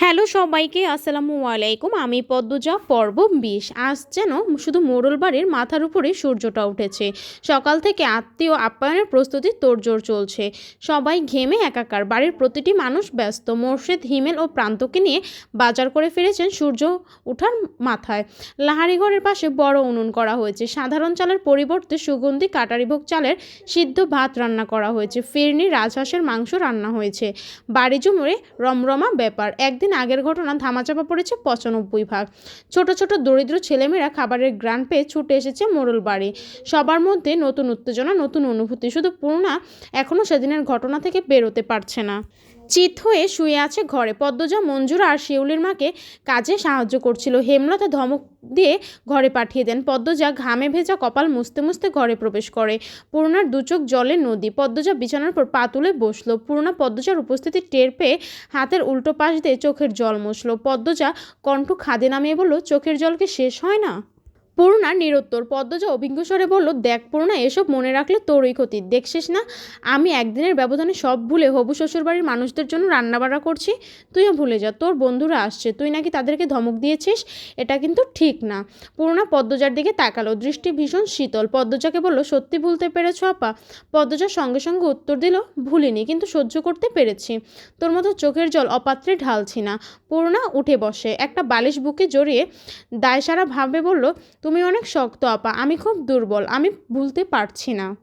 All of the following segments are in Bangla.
হ্যালো সবাইকে, আসসালামু আলাইকুম। আমি পদ্মজা, পর্ব বিশ। আজ যেন শুধু মোড়ল বাড়ির মাথার উপরে সূর্যটা উঠেছে। সকাল থেকে আত্মীয় আপ্যায়নের প্রস্তুতি তোড়জোড় চলছে। সবাই ঘেমে একাকার। বাড়ির প্রতিটি মানুষ ব্যস্ত। মোর্শেদ, হিমেল ও প্রান্তকে নিয়ে বাজার করে ফিরেছেন সূর্য ওঠার মাথায়। লাহারিঘরের পাশে বড় উনুন করা হয়েছে। সাধারণ চালের পরিবর্তে সুগন্ধি, কাটারিভোগ চালের সিদ্ধ ভাত রান্না করা হয়েছে। ফিরনি, রাজহাঁসের মাংস রান্না হয়েছে। বাড়ি জুমুরে রমরমা ব্যাপার। একদিন আগের ঘটনা ধামাচাপা পড়েছে পঁচানব্বই ভাগ। ছোট ছোট দরিদ্র ছেলেমেয়েরা খাবারের গ্রান পেয়ে ছুটে এসেছে মোড়ল বাড়ি। সবার মধ্যে নতুন উত্তেজনা, নতুন অনুভূতি। শুধু পূর্ণা এখনও সেদিনের ঘটনা থেকে বেরোতে পারছে না। চিত হয়ে শুয়ে আছে ঘরে। পদ্মজা, মঞ্জুরা আর শিউলির মাকে কাজে সাহায্য করছিল। হেমলতা ধমক দিয়ে ঘরে পাঠিয়ে দেন। পদ্মজা ঘামে ভেজা কপাল মুছতে মুছতে ঘরে প্রবেশ করে। পূর্ণার দুচোখ জলে নদী। পদ্মজা বিছানার পর পা তুলে বসল। পূর্ণা পদ্মজার উপস্থিতি টের পেয়ে হাতের উল্টো পাশ দিয়ে চোখের জল মুছলো। পদ্মজা কণ্ঠ খাদে নামিয়ে বলল, চোখের জল কি শেষ হয় না? পূর্ণা নিরুত্তর। পদ্মজা অভিজ্ঞ স্বরে বলল, দেখ পূর্ণা এসব মনে রাখলে তোরই ক্ষতি। দেখছিস না, আমি একদিনের ব্যবধানে সব ভুলে হবু শ্বশুরবাড়ির মানুষদের জন্য রান্নাবাড়া করছি। তুইও ভুলে যা, তোর বন্ধুরা আসছে। তুই নাকি তাদেরকে ধমক দিয়েছিস? এটা কিন্তু ঠিক না। পূর্ণা পদ্মজার দিকে তাকালো, দৃষ্টি ভীষণ শীতল। পদ্মজাকে বলল, সত্যি ভুলতে পেরেছ আপা? পদ্মজার সঙ্গে সঙ্গে উত্তর দিল, ভুলিনি, কিন্তু সহ্য করতে পেরেছি। তোর মতো চোখের জল অপাত্রে ঢালছি না। পূর্ণা উঠে বসে, একটা বালিশ বুকে জড়িয়ে দায়সারা ভাবে বলল তুমি অনেক শক্ত, আপা। আমি খুব দুর্বল, আমি ভুলতে পারছি না।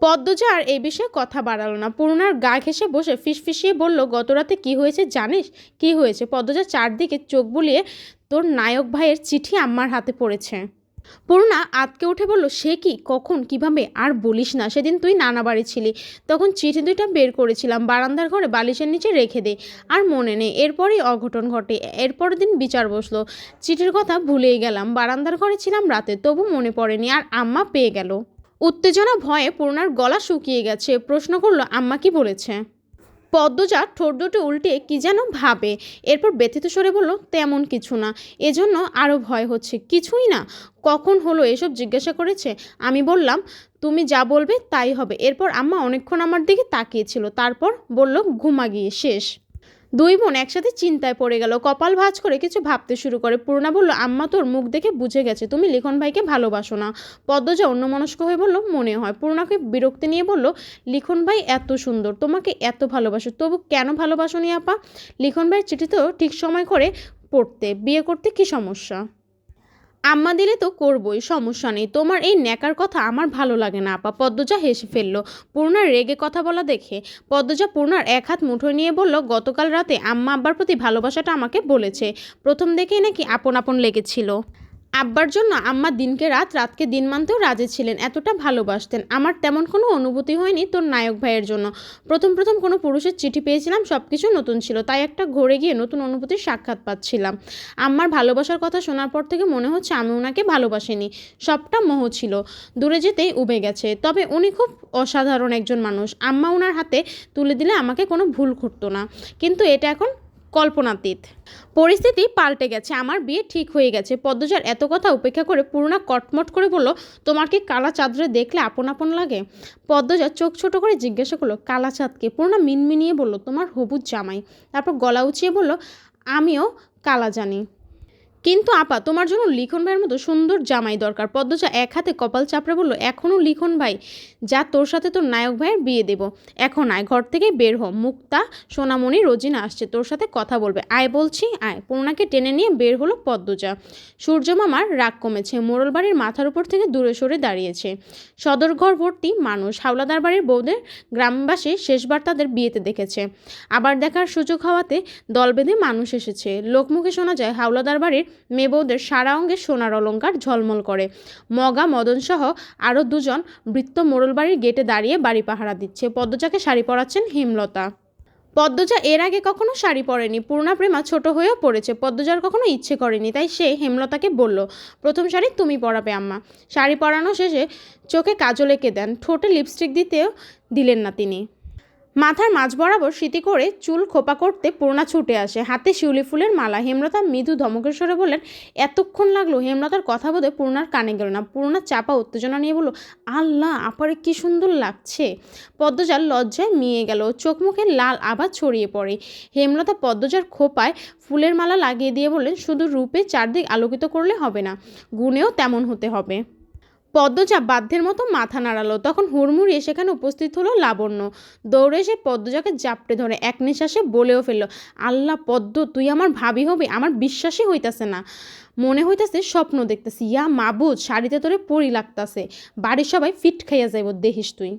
পদ্মজা আর এই বিষয়ে কথা বাড়ালো না। পূর্ণার গা ঘেসে বসে ফিসফিসিয়ে বলল, গতরাতে কী হয়েছে জানিস? কি হয়েছে? পদ্মজা চারদিকে চোখ বুলিয়ে, তোর নায়ক ভাইয়ের চিঠি আম্মার হাতে পড়েছে। পূর্ণা আতকে উঠে বলল, সে কি? কখন? কীভাবে? আর বলিস না, সেদিন তুই নানা বাড়ি ছিলি। তখন চিঠি দুইটা বের করেছিলাম, বারান্দার ঘরে বালিশের নিচে রেখে দে। আর মনে নেই, এরপরই অঘটন ঘটে। এরপর দিন বিচার বসল। চিঠির কথা ভুলেই গেলাম, বারান্দার ঘরে ছিলাম রাতে, তবু মনে পড়েনি, আর আম্মা পেয়ে গেল। উত্তেজনা ভয়ে পূর্ণার গলা শুকিয়ে গেছে। প্রশ্ন করল, আম্মা কি বলেছে? পদ্মজা ঠোঁট দুটো উল্টে কি যেন ভাবে। এরপর ব্যথিত সরে বলল, তেমন কিছু না। এজন্য আরও ভয় হচ্ছে। কিছুই না। কখন হলো এসব জিজ্ঞাসা করেছে? আমি বললাম, তুমি যা বলবে তাই হবে। এরপর আম্মা অনেকক্ষণ আমার দিকে তাকিয়েছিল। তারপর বলল ঘুমা গিয়ে শেষ। দুই বোন একসাথে চিন্তায় পড়ে গেল। কপাল ভাজ করে কিছু ভাবতে শুরু করে। পূর্ণা বলল, আম্মা, তোর মুখ দেখে বুঝে গেছে। তুমি লিখন ভাইকে ভালোবাসো না। পদ্মজা অন্যমনস্ক হয়ে বলল, মনে হয়। পূর্ণাকে বিরক্তি নিয়ে বলল, লিখন ভাই এত সুন্দর, তোমাকে এত ভালোবাসো। তবু কেন ভালোবাসো নি আপা? লিখন ভাইয়ের চিঠি তো ঠিক সময় করে পড়তে, বিয়ে করতে কি সমস্যা? আম্মা দিলে তো করবই, সমস্যা নেই। তোমার এই ন্যাকার কথা আমার ভালো লাগে না, আপা। পদ্মজা হেসে ফেলল। পূর্ণার রেগে কথা বলা দেখে পদ্মজা পূর্ণার এক হাত মুঠো নিয়ে বলল, গতকাল রাতে আম্মা আব্বার প্রতি ভালোবাসাটা আমাকে বলেছে। প্রথম দেখেই নাকি আপন আপন লেগেছিল। আব্বার জন্য আম্মা দিনকে রাত, রাতকে দিন মানতেও রাজি ছিলেন, এতটা ভালোবাসতেন। আমার তেমন কোনো অনুভূতি হয়নি তোর নায়ক ভাইয়ের জন্য। প্রথম প্রথম কোনো পুরুষের চিঠি পেয়েছিলাম সব কিছু নতুন ছিল, তাই একটা ঘরে গিয়ে নতুন অনুভূতির সাক্ষাৎ পাচ্ছিলাম। আম্মার ভালোবাসার কথা শোনার পর থেকে মনে হচ্ছে আমি ওনাকে ভালোবাসিনি, সবটা মোহ ছিল। দূরে যেতেই উবে গেছে, তবে উনি খুব অসাধারণ একজন মানুষ। আম্মা ওনার হাতে তুলে দিলে আমাকে কোনো ভুল ঘটতো না। কিন্তু এটা এখন কল্পনাতীত। পরিস্থিতি পাল্টে গেছে। আমার বিয়ে ঠিক হয়ে গেছে। পদ্মজার এত কথা উপেক্ষা করে পূর্ণা কটমট করে বলল, তোমার কি কালা চাঁদরে দেখলে আপন আপন লাগে? পদ্মজার চোখ ছোট করে জিজ্ঞাসা করল, কালা চাঁদকে? পূর্ণা মিনমিনিয়ে বলল, তোমার হবুজ জামাই। তারপর গলা উঁচিয়ে বলল, আমিও কালা জানি। কিন্তু আপা, তোমার জন্য লিখন ভাইয়ের মতো সুন্দর জামাই দরকার। পদ্মজা এক হাতে কপাল চাপড়ে বলল এখনও লিখন ভাই, যা তোর সাথে তোর নায়ক ভাইয়ের বিয়ে দেব। এখন আয়, ঘর থেকে বের হ। মুক্তা, সোনামণি, রোজিনা আসছে, তোর সাথে কথা বলবে। আয় বলছি, আয়। পূর্ণাকে টেনে নিয়ে বের হলো পদ্মজা। সূর্য মামার রাগ কমেছে মোড়ল বাড়ির মাথার উপর থেকে দূরে সরে দাঁড়িয়েছে। সদর ঘর ভর্তি মানুষ, হাওলাদার বাড়ির বউদের গ্রামবাসী শেষবার তাদের বিয়েতে দেখেছে। আবার দেখার সুযোগ হওয়াতে দল বেঁধে মানুষ এসেছে। লোকমুখে শোনা যায়, হাওলাদার বাড়ির মেয়ে বউদের সারা অঙ্গে সোনার অলঙ্কার ঝলমল করে। মগা, মদনসহ আরও দুজন বৃত্ত মোড়ল বাড়ির গেটে দাঁড়িয়ে বাড়ি পাহারা দিচ্ছে। পদ্মজাকে শাড়ি পরাচ্ছেন হেমলতা। পদ্মজা এর আগে কখনো শাড়ি পরেনি। পূর্ণা প্রেমা ছোট হয়েও পড়েছে। পদ্মজার কখনো ইচ্ছে করেনি, তাই সে হেমলতাকে বলল, প্রথম শাড়ি তুমি পরাবে আম্মা। শাড়ি পরানো শেষে চোখে কাজল এঁকে দেন। ঠোঁটে লিপস্টিক দিতেও দিলেন না তিনি। মাথার মাঝ বরাবর স্মৃতি করে চুল খোপা করতে পূর্ণা ছুটে আসে। হাতে শিউলি ফুলের মালা। হেমলতা মৃদু ধমকেশ্বরে বললেন, এতক্ষণ লাগল, হেমলতার কথা বোধে পূর্ণার কানে গেল না। পূর্ণা চাপা উত্তেজনা নিয়ে বলল, আল্লাহ, আপারে কি সুন্দর লাগছে। পদ্মজার লজ্জায় মিয়ে গেল। চোখ মুখে লাল আবার ছড়িয়ে পড়ে। হেমলতা পদ্মজার খোপায় ফুলের মালা লাগিয়ে দিয়ে বললেন, শুধু রূপে চারদিক আলোকিত করলে হবে না, গুণেও তেমন হতে হবে। পদ্মজা বাধ্যের মতো মাথা নাড়ালো। তখন হুড়মুড়িয়ে সেখানে উপস্থিত হলো লাবণ্য। দৌড়ে এসে পদ্মজাকে জাপটে ধরে এক নিঃশ্বাসে বলেও ফেলল, আল্লাহ পদ্ম, তুই আমার ভাবি হবি, আমার বিশ্বাসই হইতাছে না। মনে হইতাছে স্বপ্ন দেখতেছি। ইয়া মাবুদ, শাড়িতে তোরে পরি লাগতাছে। বাড়ির সবাই ফিট খাইয়া যাইব, দেখিস তুই।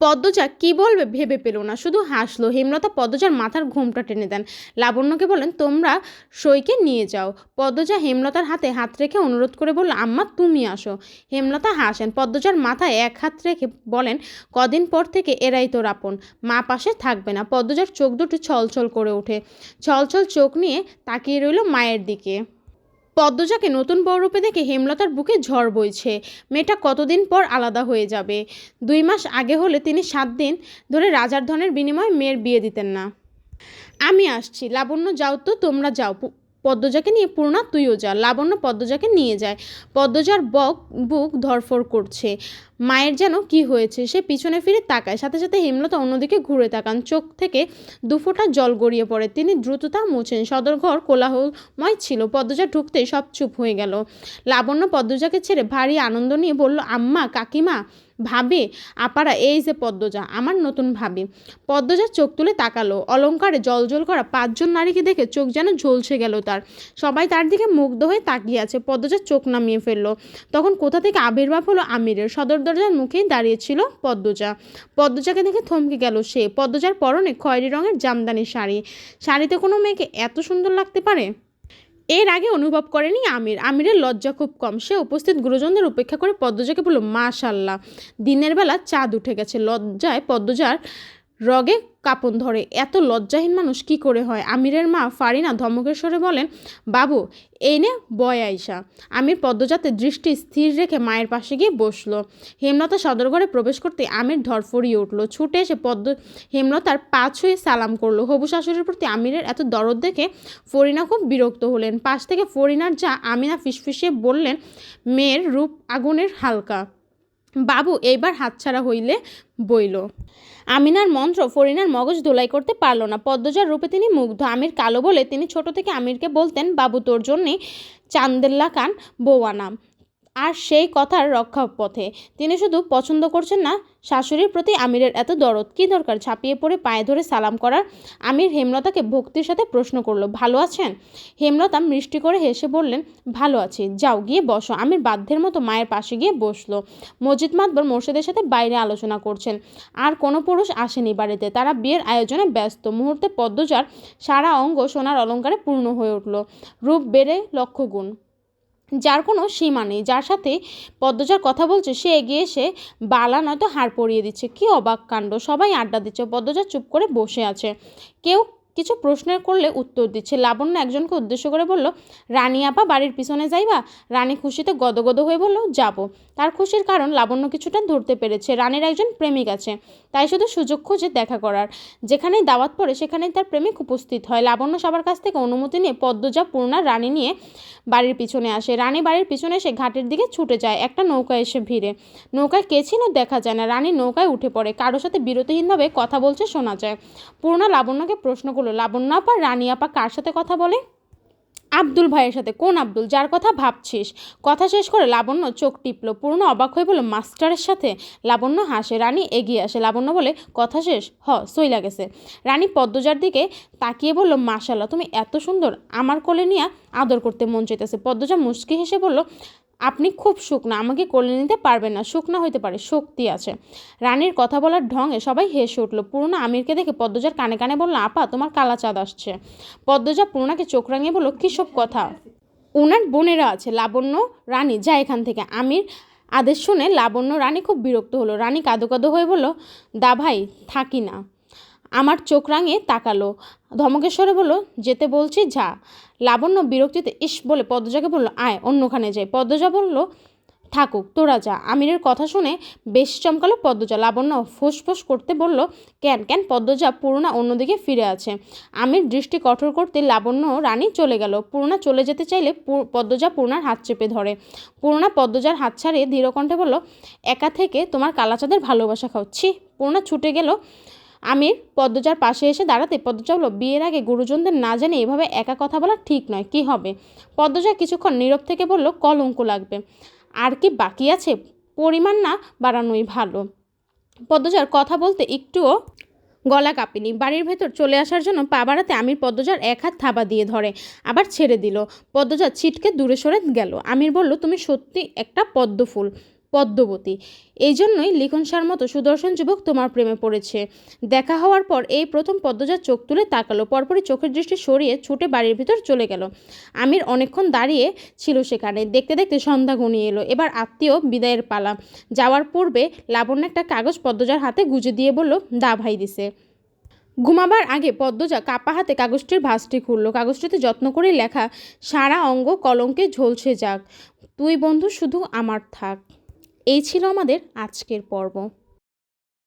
পদ্মজা কি বলবে ভেবে পেল না। শুধু হাসলো। হেমলতা পদ্মজার মাথার ঘুমটা টেনে দেন। লাবণ্যকে বলেন তোমরা সইকে নিয়ে যাও। পদ্মজা হেমলতার হাতে হাত রেখে অনুরোধ করে বলল, আম্মা, তুমি আসো। হেমলতা হাসেন। পদ্মজার মাথায় এক হাত রেখে বলেন, কদিন পর থেকে এরাই তোর আপন। মা পাশে থাকবে না। পদ্মজার চোখ দুটো ছলছল করে ওঠে। ছলছল চোখ নিয়ে তাকিয়ে রইল মায়ের দিকে। পদ্মজাকে নতুন বউরূপে দেখে হেমলতার বুকে ঝড় বইছে। মেয়েটা কতদিন পর আলাদা হয়ে যাবে? দুই মাস আগে হলে তিনি সাত দিন ধরে রাজার ধনের বিনিময়ে মেয়ের বিয়ে দিতেন না। আমি আসছি। লাবণ্য, যাও তো, তোমরা যাও। পদ্মজাকে নিয়ে পূর্ণা, তুইও যা। লাবণ্য পদ্মজাকে নিয়ে যায়। পদ্মজার বক, বুক ধরফর করছে। মায়ের যেন কি হয়েছে, সে পিছনে ফিরে তাকায়। সাথে সাথে হেমলতা অন্যদিকে ঘুরে তাকান। চোখ থেকে দুফোঁটা জল গড়িয়ে পড়ে। তিনি দ্রুততা মুছেন। সদরঘর কোলাহলময় ছিল। পদ্মজা ঢুকতে সব চুপ হয়ে গেল। লাবণ্য পদ্মজাকে ছেড়ে ভারী আনন্দ নিয়ে বলল, আম্মা, কাকিমা ভাবে, আপারা, এই যে পদ্মজা, আমার নতুন ভাবি। পদ্মজা চোখ তুলে তাকালো। অলংকারে জলজল করা পাঁচজন নারীকে দেখে চোখ যেন ঝলসে গেল তার। সবাই তার দিকে মুগ্ধ হয়ে তাকিয়ে আছে। পদ্মজা চোখ নামিয়ে ফেলল। তখন কোথা থেকে আবির্ভাব হলো আমিরের? সদর দরজার মুখেই দাঁড়িয়েছিল পদ্মজা। পদ্মজাকে দেখে থমকে গেল সে। পদ্মজার পরনে খয়েরি রঙের জামদানি শাড়ি। শাড়িতে কোনো মেয়েকে এত সুন্দর লাগতে পারে? এর আগে অনুভব করেনি আমির। আমিরের লজ্জা খুব কম। সে উপস্থিত গুরুজনদের উপেক্ষা করে পদ্মজাকে বলল, মাশাল্লাহ, দিনের বেলা চাঁদ উঠে গেছে। লজ্জায় পদ্মজার রগে কাপন ধরে। এত লজ্জাহীন মানুষ কি করে হয়? আমিরের মা ফারিনা ধমকেশ্বরে বলেন, বাবু, এই নে বয় আইসা আমির পদ্মজাতে দৃষ্টি স্থির রেখে মায়ের পাশে গিয়ে বসল। হেমলতা সদরঘরে প্রবেশ করতে আমির ধরফরিয়ে উঠল। ছুটে এসে পদ্ম, হেমলতার পা ছুঁয়ে সালাম করল। হবু শাশুড়ির প্রতি আমিরের এত দরদ দেখে ফরিনা খুব বিরক্ত হলেন। পাশ থেকে ফরিনার যা আমিনা ফিসফিসিয়ে বললেন, মেয়ের রূপ আগুনের হালকা। বাবু, এইবার হাতছাড়া হইলে বইল। আমিনার মন্ত্র ফরিনার মগজ ধোলাই করতে পারল না। পদ্মজার রূপে তিনি মুগ্ধ। আমির কালো বলে তিনি ছোট থেকে আমিরকে বলতেন, বাবু, তোর জন্যে চান্দেল্লা কান বৌয়া বৌয়ানাম আর সেই কথার রক্ষা পথে তিনি শুধু পছন্দ করছেন না, শাশুড়ির প্রতি আমিরের এত দরদ কী দরকার? ছাপিয়ে পড়ে পায়ে ধরে সালাম করার আমির হেমলতাকে ভক্তির সাথে প্রশ্ন করল, ভালো আছেন? হেমলতা মিষ্টি করে হেসে বললেন, ভালো আছি। যাও গিয়ে বসো। আমির বাধ্যের মতো মায়ের পাশে গিয়ে বসল। মজিদ মাতবর মোর্শেদের সাথে বাইরে আলোচনা করছেন। আর কোনো পুরুষ আসেনি বাড়িতে। তারা বিয়ের আয়োজনে ব্যস্ত। মুহূর্তে পদ্মজার সারা অঙ্গ সোনার অলঙ্কারে পূর্ণ হয়ে উঠল। রূপ বেড়ে লক্ষ গুণ যার কোনো সীমা নেই, যার সাথে পদ্মজার কথা বলছে, সে এগিয়ে এসে বালা নয়তো হাড় পরিয়ে দিচ্ছে। কি অবাক কাণ্ড, সবাই আড্ডা দিচ্ছে, পদ্মজা চুপ করে বসে আছে। কেউ কিছু প্রশ্ন করলে উত্তর দিচ্ছে। লাবণ্য একজনকে উদ্দেশ্য করে বলল, রানী আপা, বাড়ির পিছনে যাইবা? রানী খুশিতে গদগদ হয়ে বলল, যাব। তার খুশির কারণ লাবণ্য কিছুটা ধরতে পেরেছে। রানীর একজন প্রেমিক আছে, তাই শুধু সুযোগ খুঁজে দেখা করার। যেখানেই দাওয়াত পড়ে, সেখানেই তার প্রেমিক উপস্থিত হয়। লাবণ্য সবার কাছ থেকে অনুমতি নিয়ে পদ্মজা, পূর্ণা, রানী নিয়ে বাড়ির পিছনে আসে। রানী বাড়ির পিছনে এসে ঘাটের দিকে ছুটে যায়। একটা নৌকা এসে ভিড়ে। নৌকায় কে ছিল দেখা যায় না। রানী নৌকায় উঠে পড়ে। কারোর সাথে বিরতিহীনভাবে কথা বলছে শোনা যায়। পূর্ণা লাবণ্যকে প্রশ্ন করল, লাবণ্য আপা, রানী আপা কার সাথে কথা বলে? আব্দুল ভাইয়ের সাথে, কোন আব্দুল? যার কথা ভাবছিস। কথা শেষ করে লাবণ্য চোখ টিপলো। পূর্ণ অবাক হয়ে বলল, মাস্টারের সাথে? লাবণ্য হাসে। রানী এগিয়ে আসে। লাবণ্য বলে, কথা শেষ? হ সই লাগেছে রানী পদ্মজার দিকে তাকিয়ে বলল মাশাল্লাহ তুমি এত সুন্দর। আমার কোলে নিয়ে আদর করতে মন চাইতেছে। পদ্মজা মুস্কি হেসে বলল আপনি খুব শুকনা, আমাকে কোলে নিতে পারবেন না, শুকনা হইতে পারে, শক্তি আছে। রানীর কথা বলার ঢঙে সবাই হেসে উঠল পূর্ণা আমিরকে দেখে পদ্মজার কানে কানে বলল, আপা, তোমার কালা চাঁদ আসছে। পদ্মজা পূর্ণাকে চোখ রাঙিয়ে বলল, কী সব কথা? ওনার বোনেরা আছে, লাবণ্য, রানী, যা এখান থেকে। আমির আদেশ শুনে লাবণ্য, রানী খুব বিরক্ত হলো। রানী কাদো কাদো হয়ে বলল, দা ভাই, থাকি না। আমার চোখ রাঙিয়ে তাকালো। ধমকেশ্বরে বলল, যেতে বলছি, যা। লাবণ্য বিরক্তিতে, ইস, বলে পদ্মজাকে বলল, আয়, অন্যখানে যাই। পদ্মজা বলল, থাকুক, তোরা যা। আমিরের কথা শুনে বেশ চমকালো পদ্মজা। লাবণ্য ফোঁস করতে বলল, কেন কেন? পদ্মজা পূর্ণা অন্যদিকে ফিরে আছে। আমির দৃষ্টি কঠোর করতে লাবণ্য রানী চলে গেল। পূর্ণা চলে যেতে চাইলে পদ্মজা পূর্ণার হাত চেপে ধরে। পূর্ণা পদ্মজার হাত ছাড়িয়ে ধীরকণ্ঠে বলল, একা থেকে তোমার কালাচাঁদের ভালোবাসা খাচ্ছি পূর্ণা ছুটে গেল। আমির পদ্মজার পাশে এসে দাঁড়াতে পদ্মজা বলল, বিয়ের আগে গুরুজনদের না জানে এভাবে একা কথা বলা ঠিক নয়, কি হবে? পদ্মজা কিছুক্ষণ নীরব থেকে বলল, কলঙ্ক লাগবে। আর কি বাকি আছে? পরিমাণ না বাড়ানোই ভালো। পদ্মজার কথা বলতে একটুও গলা কাঁপিনি। বাড়ির ভেতর চলে আসার জন্য পা বাড়াতে আমির পদ্মজার এক হাত থাবা দিয়ে ধরে, আবার ছেড়ে দিল। পদ্মজা ছিটকে দূরে সরে গেল। আমির বলল, তুমি সত্যি একটা পদ্ম ফুল পদ্মবতী। এই জন্যই লিখন সার মতো সুদর্শন যুবক তোমার প্রেমে পড়েছে। দেখা হওয়ার পর এই প্রথম পদ্মজার চোখ তুলে তাকালো, পরপরই চোখের দৃষ্টি সরিয়ে ছুটে বাড়ির ভিতর চলে গেল। আমির অনেকক্ষণ দাঁড়িয়ে ছিল সেখানে। দেখতে দেখতে সন্ধ্যা ঘনিয়ে এলো। এবার আত্মীয় বিদায়ের পালা। যাওয়ার পূর্বে লাবণ্য একটা কাগজ পদ্মজার হাতে গুজে দিয়ে বলল, দা ভাই দিছে। ঘুমাবার আগে পদ্মজা কাপা হাতে কাগজটির ভাঁজটি খুলল। কাগজটিতে যত্ন করে লেখা, সারা অঙ্গ কলঙ্কে ঝলসে যাক। তুই বন্ধু শুধু আমার থাক। এই ছিল আমাদের আজকের পর্ব।